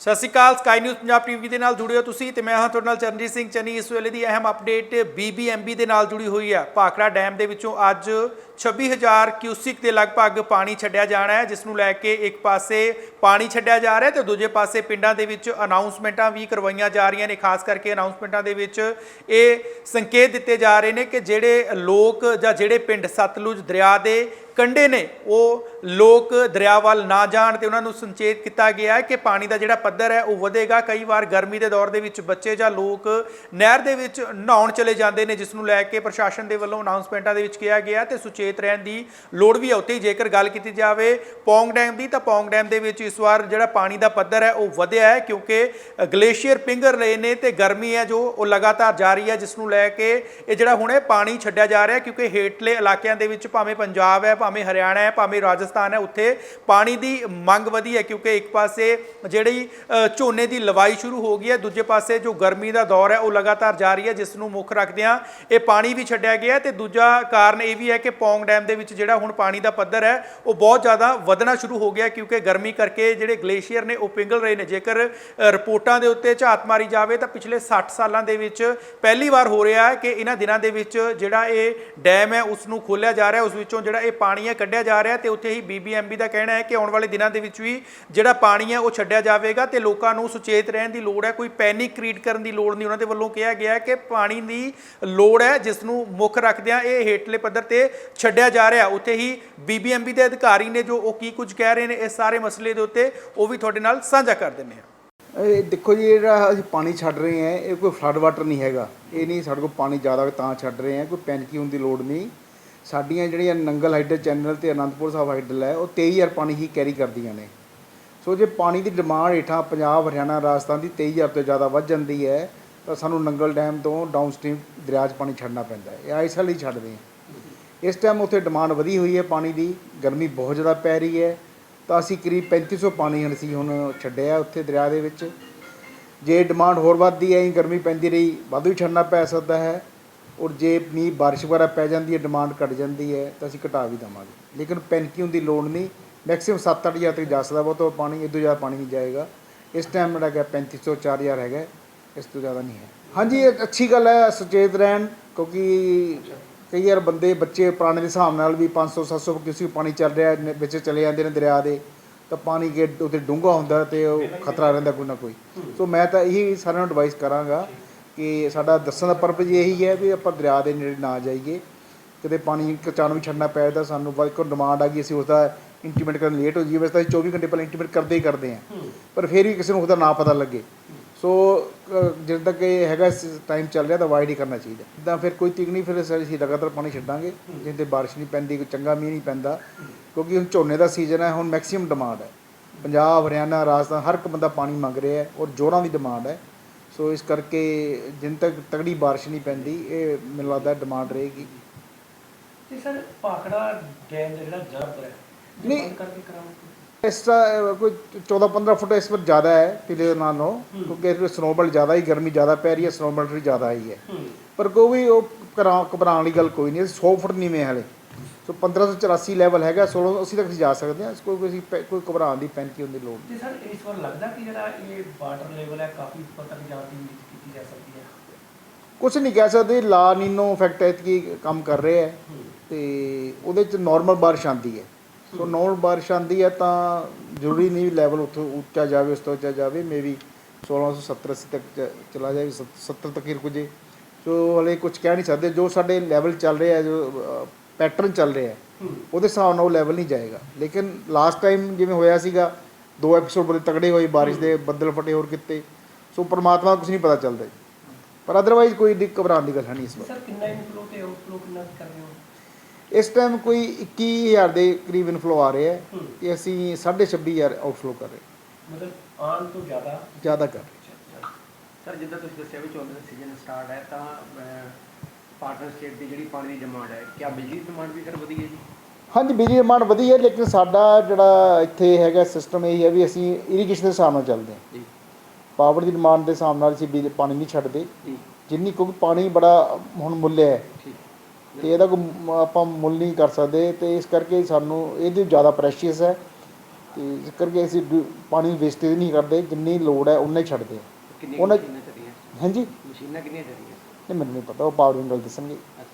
ਸਤਿ ਸ਼੍ਰੀ ਅਕਾਲ ਸਕਾਈ ਨਿਊਜ਼ ਪੰਜਾਬ ਟੀਵੀ ਦੇ ਨਾਲ ਜੁੜੇ ਹੋ ਤੁਸੀਂ ਤੇ ਮੈਂ ਹਾਂ ਤੁਹਾਡੇ ਨਾਲ ਚਰਨਜੀਤ ਸਿੰਘ ਚੰਨੀ। ਇਸ ਵੇਲੇ ਦੀ ਅਹਿਮ ਅਪਡੇਟ ਬੀਬੀਐਮਬੀ ਦੇ ਨਾਲ ਜੁੜੀ ਹੋਈ ਹੈ। ਭਾਖੜਾ ਡੈਮ ਦੇ ਵਿੱਚੋਂ ਅੱਜ 26000 ਕਿਊਸਿਕ ਦੇ ਲਗਭਗ ਪਾਣੀ ਛੱਡਿਆ ਜਾਣਾ ਹੈ ਜਿਸ ਨੂੰ ਲੈ ਕੇ ਇੱਕ ਪਾਸੇ ਪਾਣੀ ਛੱਡਿਆ ਜਾ ਰਿਹਾ ਹੈ ਤੇ ਦੂਜੇ ਪਾਸੇ ਪਿੰਡਾਂ ਦੇ ਵਿੱਚ ਅਨਾਉਂਸਮੈਂਟਾਂ ਵੀ ਕਰਵਾਈਆਂ ਜਾ ਰਹੀਆਂ ਨੇ। ਖਾਸ ਕਰਕੇ ਅਨਾਉਂਸਮੈਂਟਾਂ ਦੇ ਵਿੱਚ ਇਹ ਸੰਕੇਤ ਦਿੱਤੇ ਜਾ ਰਹੇ ਨੇ ਕਿ ਜਿਹੜੇ ਲੋਕ ਜਾਂ ਜਿਹੜੇ ਪਿੰਡ ਸਤਲੁਜ ਦਰਿਆ ਦੇ ਕੰਢੇ ਨੇ, ਉਹ ਲੋਕ ਦਰਿਆ ਵੱਲ ਨਾ ਜਾਣ ਤੇ ਉਹਨਾਂ ਨੂੰ ਸੰਚੇਤ ਕੀਤਾ ਗਿਆ ਹੈ ਕਿ ਪਾਣੀ ਦਾ ਜਿਹੜਾ ਪੱਧਰ ਹੈ ਉਹ ਵਧੇਗਾ। ਕਈ ਵਾਰ ਗਰਮੀ ਦੇ ਦੌਰ ਦੇ ਵਿੱਚ ਬੱਚੇ ਜਾਂ ਲੋਕ ਨਹਿਰ ਦੇ ਵਿੱਚ ਨਹਾਉਣ ਚਲੇ ਜਾਂਦੇ ਨੇ, ਜਿਸ ਨੂੰ ਲੈ ਕੇ ਪ੍ਰਸ਼ਾਸਨ ਦੇ ਵੱਲੋਂ ਅਨਾਉਂਸਮੈਂਟਾਂ ਦੇ ਵਿੱਚ ਕਿਹਾ ਗਿਆ ਤੇ ਸੁਚੇਤ ਰਹਿਣ ਦੀ ਲੋੜ ਵੀ ਹੈ। ਉੱਥੇ ਹੀ ਜੇਕਰ ਗੱਲ ਕੀਤੀ ਜਾਵੇ ਪੌਂਗ ਡੈਮ ਦੀ, ਤਾਂ ਪੌਂਗ ਡੈਮ ਦੇ ਵਿੱਚ ਇਸ ਵਾਰ ਜਿਹੜਾ ਪਾਣੀ ਦਾ ਪੱਧਰ ਹੈ ਉਹ ਵਧਿਆ ਹੈ ਕਿਉਂਕਿ ਗਲੇਸ਼ੀਅਰ ਪਿੰਗਰ ਰਹੇ ਨੇ ਤੇ ਗਰਮੀ ਹੈ ਜੋ ਉਹ ਲਗਾਤਾਰ ਜਾਰੀ ਹੈ, ਜਿਸ ਨੂੰ ਲੈ ਕੇ ਇਹ ਜਿਹੜਾ ਹੁਣੇ ਪਾਣੀ ਛੱਡਿਆ ਜਾ ਰਿਹਾ ਕਿਉਂਕਿ ਹੇਠਲੇ ਇਲਾਕਿਆਂ ਦੇ ਵਿੱਚ ਭਾਵੇਂ ਪੰਜਾਬ ਹੈ ਭਾਵੇਂ ਹਰਿਆਣਾ ਹੈ, ਭਾਵੇਂ ਰਾਜਸਥਾਨ ਹੈ, ਉੱਥੇ ਪਾਣੀ ਦੀ ਮੰਗ ਵਧੀ ਹੈ ਕਿਉਂਕਿ ਇੱਕ ਪਾਸੇ ਜਿਹੜੀ ਝੋਨੇ ਦੀ ਲਵਾਈ ਸ਼ੁਰੂ ਹੋ ਗਈ ਹੈ, ਦੂਜੇ ਪਾਸੇ ਜੋ ਗਰਮੀ ਦਾ ਦੌਰ ਹੈ, ਉਹ ਲਗਾਤਾਰ ਜਾਰੀ ਹੈ, ਜਿਸ ਨੂੰ ਮੁੱਖ ਰੱਖਦਿਆਂ ਇਹ ਪਾਣੀ ਵੀ ਛੱਡਿਆ ਗਿਆ ਹੈ ਤੇ ਦੂਜਾ ਕਾਰਨ ਇਹ ਵੀ ਹੈ ਕਿ ਪੌਂਗ ਡੈਮ ਦੇ ਵਿੱਚ ਜਿਹੜਾ ਹੁਣ ਪਾਣੀ ਦਾ ਪੱਧਰ ਹੈ, ਉਹ ਬਹੁਤ ਜ਼ਿਆਦਾ ਵਧਣਾ ਸ਼ੁਰੂ ਹੋ ਗਿਆ ਕਿਉਂਕਿ ਗਰਮੀ ਕਰਕੇ ਜਿਹੜੇ ਗਲੇਸ਼ੀਅਰ ਨੇ, ਉਹ ਪਿੰਗਲ ਰਹੇ ਨੇ। ਜੇਕਰ ਰਿਪੋਰਟਾਂ ਦੇ ਉੱਤੇ ਝਾਤ ਮਾਰੀ ਜਾਵੇ ਤਾਂ ਪਿਛਲੇ 60 ਸਾਲਾਂ ਦੇ ਵਿੱਚ ਪਹਿਲੀ ਵਾਰ ਹੋ ਰਿਹਾ ਹੈ ਕਿ ਇਹਨਾਂ ਦਿਨਾਂ ਦੇ ਵਿੱਚ ਜਿਹੜਾ ਇਹ ਡੈਮ ਹੈ, ਉਸ ਨੂੰ ਖੋਲਿਆ ਜਾ ਰਿਹਾ ਉਸ ਵਿੱਚੋਂ ਜਿਹੜਾ ਇਹ ਪਾਣੀ ਹੈ ਕੱਢਿਆ ਜਾ ਰਿਹਾ ਤੇ ਉੱਥੇ ਹੀ ਬੀਬੀਐਮਬੀ ਦਾ ਕਹਿਣਾ ਹੈ ਕਿ ਆਉਣ ਵਾਲੇ ਦਿਨਾਂ ਦੇ ਵਿੱਚ ਵੀ ਜਿਹੜਾ ਪਾਣੀ ਹੈ ਉਹ ਛੱਡਿਆ ਜਾਵੇਗਾ ਤੇ ਲੋਕਾਂ ਨੂੰ ਸੁਚੇਤ ਰਹਿਣ ਦੀ ਲੋੜ ਹੈ। ਕੋਈ ਪੈਨਿਕ ਕ੍ਰੀਏਟ ਕਰਨ ਦੀ ਲੋੜ ਨਹੀਂ। ਉਹਨਾਂ ਦੇ ਵੱਲੋਂ ਕਿਹਾ ਗਿਆ ਕਿ ਪਾਣੀ ਦੀ ਲੋੜ ਹੈ, ਜਿਸ ਨੂੰ ਮੁੱਖ ਰੱਖਦਿਆਂ ਇਹ ਹੇਠਲੇ ਪੱਧਰ ਤੇ ਛੱਡਿਆ ਜਾ ਰਿਹਾ। ਉੱਥੇ ਹੀ ਬੀਬੀਐਮਬੀ ਦੇ ਅਧਿਕਾਰੀ ਨੇ ਜੋ ਉਹ ਕੀ ਕੁਝ ਕਹਿ ਰਹੇ ਨੇ ਇਸ ਸਾਰੇ ਮਸਲੇ ਦੇ ਉੱਤੇ ਉਹ ਵੀ ਤੁਹਾਡੇ ਨਾਲ ਸਾਂਝਾ ਕਰ ਦਿੰਦੇ ਹਾਂ। ਇਹ ਦੇਖੋ ਜੀ, ਜਿਹੜਾ ਅਸੀਂ ਪਾਣੀ ਛੱਡ ਰਹੇ ਹਾਂ, ਇਹ ਕੋਈ ਫਲੱਡ ਵਾਟਰ ਨਹੀਂ ਹੈਗਾ। ਇਹ ਨਹੀਂ ਸਾਡੇ ਕੋਲ ਪਾਣੀ ਜ਼ਿਆਦਾ ਤਾਂ ਛੱਡ ਰਹੇ ਹਾਂ, ਕੋਈ ਪੈਨਿਕ ਹੋਣ ਦੀ ਲੋੜ ਨਹੀਂ। ਸਾਡੀਆਂ ਜਿਹੜੀਆਂ ਨੰਗਲ ਹਾਈਡਲ ਚੈਨਲ ਤੇ ਅਨੰਦਪੁਰ ਸਾਹਿਬ ਹਾਈਡਲ ਹੈ, ਉਹ 23000 ਪਾਣੀ ਹੀ ਕੈਰੀ ਕਰਦੀਆਂ ਨੇ। ਸੋ ਜੇ ਪਾਣੀ ਦੀ ਡਿਮਾਂਡ ਹੇਠਾਂ ਪੰਜਾਬ, ਹਰਿਆਣਾ, ਰਾਜਸਥਾਨ ਦੀ 23000 ਤੋਂ ਜ਼ਿਆਦਾ ਵੱਧ ਜਾਂਦੀ ਹੈ, ਤਾਂ ਸਾਨੂੰ ਨੰਗਲ ਡੈਮ ਤੋਂ ਡਾਊਨਸਟ੍ਰੀਮ ਦਰਿਆ 'ਚ ਪਾਣੀ ਛੱਡਣਾ ਪੈਂਦਾ ਹੈ। ਇਹ ਆਈਸਲ ਵਾਲੀ ਛੱਡਦੇ ਹਾਂ ਇਸ ਟਾਈਮ ਉੱਥੇ ਡਿਮਾਂਡ ਵਧੀ ਹੋਈ ਹੈ ਪਾਣੀ ਦੀ, ਗਰਮੀ ਬਹੁਤ ਜ਼ਿਆਦਾ ਪੈ ਰਹੀ ਹੈ, ਤਾਂ ਅਸੀਂ ਕਰੀਬ 3500 ਪਾਣੀ ਹੁਣ ਅਸੀਂ ਹੁਣ ਛੱਡਿਆ ਉੱਥੇ ਦਰਿਆ ਦੇ ਵਿੱਚ। ਜੇ ਡਿਮਾਂਡ ਹੋਰ ਵੱਧਦੀ ਹੈ ਗਰਮੀ ਪੈਂਦੀ ਰਹੀ, ਵਾਧੂ ਹੀ ਛੱਡਣਾ ਪੈ ਸਕਦਾ ਹੈ। ਔਰ ਜੇ ਮੀਂਹ ਬਾਰਿਸ਼ ਵਗੈਰਾ ਪੈ ਜਾਂਦੀ ਹੈ ਡਿਮਾਂਡ ਘਟ ਜਾਂਦੀ ਹੈ ਤਾਂ ਅਸੀਂ ਘਟਾ ਵੀ ਦੇਵਾਂਗੇ। ਲੇਕਿਨ ਪੈਨਕੀ ਦੀ ਲੋੜ ਨਹੀਂ। ਮੈਕਸਿਮਮ 7-8000 ਤੱਕ ਜਾ ਸਕਦਾ ਬਹੁਤ ਪਾਣੀ ਤੋਂ ਜ਼ਿਆਦਾ ਪਾਣੀ ਨਹੀਂ ਜਾਏਗਾ। ਇਸ ਟਾਈਮ ਜਿਹੜਾ ਹੈਗਾ 3500 4000 ਹੈਗਾ। ਇਸ ਤੋਂ ਜ਼ਿਆਦਾ ਨਹੀਂ ਹੈ। ਹਾਂਜੀ ਇਹ ਅੱਛੀ ਗੱਲ ਹੈ ਸੁਚੇਤ ਰਹਿਣ ਕਿਉਂਕਿ ਕਈ ਵਾਰ ਬੰਦੇ ਬੱਚੇ ਪੁਰਾਣੇ ਦੇ ਹਿਸਾਬ ਨਾਲ ਵੀ 500 700 ਕਿਸੇ ਪਾਣੀ ਚੱਲ ਰਿਹਾ ਹੈ, ਵਿੱਚ ਚਲੇ ਜਾਂਦੇ ਨੇ ਦਰਿਆ ਦੇ ਤਾਂ ਪਾਣੀ ਕੇ ਉੱਤੇ ਡੂੰਘਾ ਹੁੰਦਾ ਤੇ ਉਹ ਖਤਰਾ ਰਹਿੰਦਾ ਕੋਈ ਨਾ ਕੋਈ। ਸੋ ਮੈਂ ਤਾਂ ਇਹੀ ਸਾਰਿਆਂ ਨੂੰ ਐਡਵਾਈਸ ਕਰਾਂਗਾ ਕਿ ਸਾਡਾ ਦੱਸਣ ਦਾ ਪਰਪਸ ਇਹੀ ਹੈ ਵੀ ਆਪਾਂ ਦਰਿਆ ਦੇ ਨੇੜੇ ਨਾ ਜਾਈਏ। ਕਿਤੇ ਪਾਣੀ ਕਚਾਨ ਵੀ ਛੱਡਣਾ ਪੈ ਜਾਂਦਾ ਸਾਨੂੰ ਬਾਈ ਕੋ ਡਿਮਾਂਡ ਆ ਗਈ ਅਸੀਂ ਉਸਦਾ ਇੰਟੀਮੇਟ ਕਰਨ ਲੇਟ ਹੋ ਜਾਈਏ। ਵੈਸੇ ਤਾਂ ਅਸੀਂ 24 ਘੰਟੇ ਪਹਿਲਾਂ ਇੰਟੀਮੇਟ ਕਰਦੇ ਹੀ ਕਰਦੇ ਹਾਂ। ਪਰ ਫਿਰ ਵੀ ਕਿਸੇ ਨੂੰ ਉਹਦਾ ਨਾ ਪਤਾ ਲੱਗੇ। ਸੋ ਜਦੋਂ ਤੱਕ ਇਹ ਹੈਗਾ ਟਾਈਮ ਚੱਲ ਰਿਹਾ ਤਾਂ ਅਵਾਇਡ ਹੀ ਕਰਨਾ ਚਾਹੀਦਾ। ਇਦਾਂ ਫਿਰ ਕੋਈ ਨਹੀਂ ਫਿਰ ਅਸੀਂ ਲਗਾਤਾਰ ਪਾਣੀ ਛੱਡਾਂਗੇ। ਜਿੰਦੇ ਬਾਰਿਸ਼ ਨਹੀਂ ਪੈਂਦੀ ਕੋਈ ਚੰਗਾ ਮੀਂਹ ਨਹੀਂ ਪੈਂਦਾ। ਕਿਉਂਕਿ ਹੁਣ ਝੋਨੇ ਦਾ ਸੀਜ਼ਨ ਹੈ ਹੁਣ ਮੈਕਸਿਮਮ ਡਿਮਾਂਡ ਹੈ। ਪੰਜਾਬ ਹਰਿਆਣਾ ਰਾਜਸਥਾਨ ਹਰ ਇੱਕ ਬੰਦਾ ਪਾਣੀ ਮੰਗ ਰਿਹਾ ਹੈ ਔਰ ਜੋਰਾਂ ਦੀ ਡਿਮਾਂਡ ਹੈ। ਸੋ ਇਸ ਕਰਕੇ ਜਿੰਨ ਤੱਕ ਤਗੜੀ ਬਾਰਿਸ਼ ਨਹੀਂ ਪੈਂਦੀ ਇਹ ਮੈਨੂੰ ਲੱਗਦਾ ਡਿਮਾਂਡ ਰਹੇਗੀ। ਤੇ ਸਰ ਭਾਖੜਾ ਡੈਮ ਦਾ ਜਿਹੜਾ ਜਰਬ ਹੈ ਨਹੀਂ। ਕਰਕੇ ਕਰਾਂਗੇ ਇਸ ਤਰ੍ਹਾਂ ਕੋਈ 14-15 ਫੁੱਟ ਇਸ ਵਾਰ ਜ਼ਿਆਦਾ ਹੈ ਪਿਛਲੇ ਨਾਲੋਂ ਕਿਉਂਕਿ ਇਸ ਵਾਰ ਸਨੋਬਲ ਜ਼ਿਆਦਾ ਹੀ ਗਰਮੀ ਜ਼ਿਆਦਾ ਪੈ ਰਹੀ ਹੈ ਸਨੋਬਲ ਵੀ ਜ਼ਿਆਦਾ ਆਈ ਹੈ। ਪਰ ਕੋਈ ਵੀ ਉਹ ਘਬਰਾਉਣ ਵਾਲੀ ਗੱਲ ਕੋਈ ਨਹੀਂ 100 ਫੁੱਟ ਨੀਵੇਂ ਹਲੇ। ਸੋ 1584 ਲੈਵਲ ਹੈਗਾ 1680 ਤੱਕ ਅਸੀਂ ਜਾ ਸਕਦੇ ਹਾਂ। ਕੋਈ ਕੋਈ ਅਸੀਂ ਕੋਈ ਘਬਰਾਉਣ ਦੀ ਪੈਂਤੀ ਹੋਣ ਦੀ ਲੋੜ ਨਹੀਂ। ਤੇ ਸਰ ਇਸ ਵਾਰ ਲੱਗਦਾ ਕਿ ਜਿਹੜਾ ਇਹ ਵਾਟਰ ਲੈਵਲ ਹੈ ਕਾਫੀ ਉੱਪਰ ਤੱਕ ਜਾਣ ਦੀ ਉਮੀਦ ਕੀਤੀ ਜਾ ਸਕਦੀ ਹੈ? ਕੁਝ ਨਹੀਂ ਕਹਿ ਸਕਦੇ ਲਾ ਨੀਨੋ ਇਫੈਕਟ ਐਤਕੀ ਕੰਮ ਕਰ ਰਿਹਾ ਹੈ। ਹੂੰ। ਤੇ ਉਹਦੇ ਚ ਨਾਰਮਲ ਬਾਰਿਸ਼ ਆਂਦੀ ਹੈ। ਸੋ ਨਾਰਮਲ ਬਾਰਿਸ਼ ਆਂਦੀ ਹੈ ਤਾਂ ਜ਼ਰੂਰੀ ਨਹੀਂ ਲੈਵਲ ਉੱਥੋਂ ਉੱਚਾ ਜਾਵੇ ਉਸ ਤੋਂ ਉੱਚਾ ਜਾਵੇ। ਮੇਬੀ 1670 80 ਤੱਕ ਚਲਾ ਜਾਵੇ 70 ਤੱਕ ਹੀ ਰੁਕ ਜੇ। ਸੋ ਹਲੇ ਕੁਝ ਕਹਿ ਨਹੀਂ ਸਕਦੇ। ਜੋ ਸਾਡੇ ਲੈਵਲ ਚੱਲ ਰਿਹਾ ਹੈ ਜੋ ਪੈਟਰਨ ਚੱਲ ਰਿਹਾ ਹੈ। ਉਹਦੇ ਹਿਸਾਬ ਨਾਲ ਉਹ ਲੈਵਲ ਨਹੀਂ ਜਾਏਗਾ। ਲੇਕਿਨ ਲਾਸਟ ਟਾਈਮ ਜਿਵੇਂ ਹੋਇਆ ਸੀਗਾ ਦੋ ਐਪੀਸੋਡ ਬੜੇ ਤਕੜੇ ਹੋਏ ਬਾਰਿਸ਼ ਦੇ ਬੱਦਲ ਫਟੇ ਹੋਰ ਕਿਤੇ। ਸੋ ਪ੍ਰਮਾਤਮਾ ਕੁਝ ਨਹੀਂ ਪਤਾ ਚੱਲਦਾ। ਪਰ ਅਦਰਵਾਈਜ਼ ਕੋਈ ਦਿੱਕ ਘਬਰਾਉਣ ਦੀ ਗੱਲ ਹੈ ਨਹੀਂ ਇਸ ਵਾਰ ਸਰ ਕਿੰਨਾ ਇਨਫਲੋ ਤੇ ਆਊਟਫਲੋ ਕਿੰਨਾ ਕਰ ਰਹੇ ਹੋ? ਇਸ ਟਾਈਮ ਕੋਈ 21000 ਦੇ ਕਰੀਬ ਇਨਫਲੋ ਆ ਰਿਹਾ ਹੈ। ਤੇ ਅਸੀਂ 26500 ਆਊਟਫਲੋ ਕਰ ਰਹੇ ਹਾਂ। ਮਤਲਬ ਆਉਣ ਤੋਂ ਜ਼ਿਆਦਾ? ਜ਼ਿਆਦਾ ਕਰ ਰਹੇ ਸਰ ਜਿੱਦਾਂ ਤੁਸੀਂ ਦੱਸਿਆ ਵੀ ਝੋਨੇ ਦਾ ਸੀਜ਼ਨ ਸਟਾਰਟ ਹੈ ਤਾਂ ਪਾਰਟਨਰ ਸਟੇਟ ਦੀ ਜਿਹੜੀ ਪਾਣੀ ਦੀ ਡਿਮਾਂਡ ਹੈ ਕਿਆ ਬਿਜਲੀ ਦੀ ਡਿਮਾਂਡ ਵੀ ਸਰ ਵਧੀ ਹੈ ਜੀ। ਹਾਂਜੀ ਬਿਜਲੀ ਡਿਮਾਂਡ ਵਧੀ ਹੈ ਲੇਕਿਨ ਸਾਡਾ ਜਿਹੜਾ ਇੱਥੇ ਹੈਗਾ ਸਿਸਟਮ ਇਹ ਹੈ ਵੀ ਅਸੀਂ ਇਰੀਗੇਸ਼ਨ ਦੇ ਹਿਸਾਬ ਨਾਲ ਚੱਲਦੇ ਹਾਂ। ਜੀ। ਪਾਵਰ ਦੀ ਡਿਮਾਂਡ ਦੇ ਹਿਸਾਬ ਨਾਲ ਅਸੀਂ ਬਿਜਲੀ ਪਾਣੀ ਨਹੀਂ ਛੱਡਦੇ। ਜੀ। ਜਿੰਨੀ ਕਿਉਂਕਿ ਪਾਣੀ ਬੜਾ ਹੁਣ ਮੁੱਲ ਹੈ ਤੇ ਇਹਦਾ ਕੋਈ ਆਪਾਂ ਮੁੱਲ ਨਹੀਂ ਕਰ ਸਕਦੇ ਤੇ ਇਸ ਕਰਕੇ ਸਾਨੂੰ ਇਹਦੀ ਜ਼ਿਆਦਾ ਪ੍ਰੈਸ਼ੀਅਸ ਹੈ। ਤੇ ਇਸ ਕਰਕੇ ਅਸੀਂ ਪਾਣੀ ਵੇਸਟੇਜ ਨਹੀਂ ਕਰਦੇ ਜਿੰਨੀ ਲੋੜ ਹੈ ਉਨਾ ਹੀ ਛੱਡਦੇ ਹਾਂ। ਕਿੰਨੀ ਉਹਨਾਂ- ਮਸ਼ੀਨਾਂ ਚੱਲੀਆਂ? ਹਾਂਜੀ। ਮਸ਼ੀਨਾਂ ਕਿੰਨੀਆਂ ਚੱਲੀਆਂ? ਨਹੀਂ ਮੈਨੂੰ ਨਹੀਂ ਪਤਾ ਉਹ ਪਾਵਰ ਵਿੰਡਲ ਦੱਸਣਗੇ।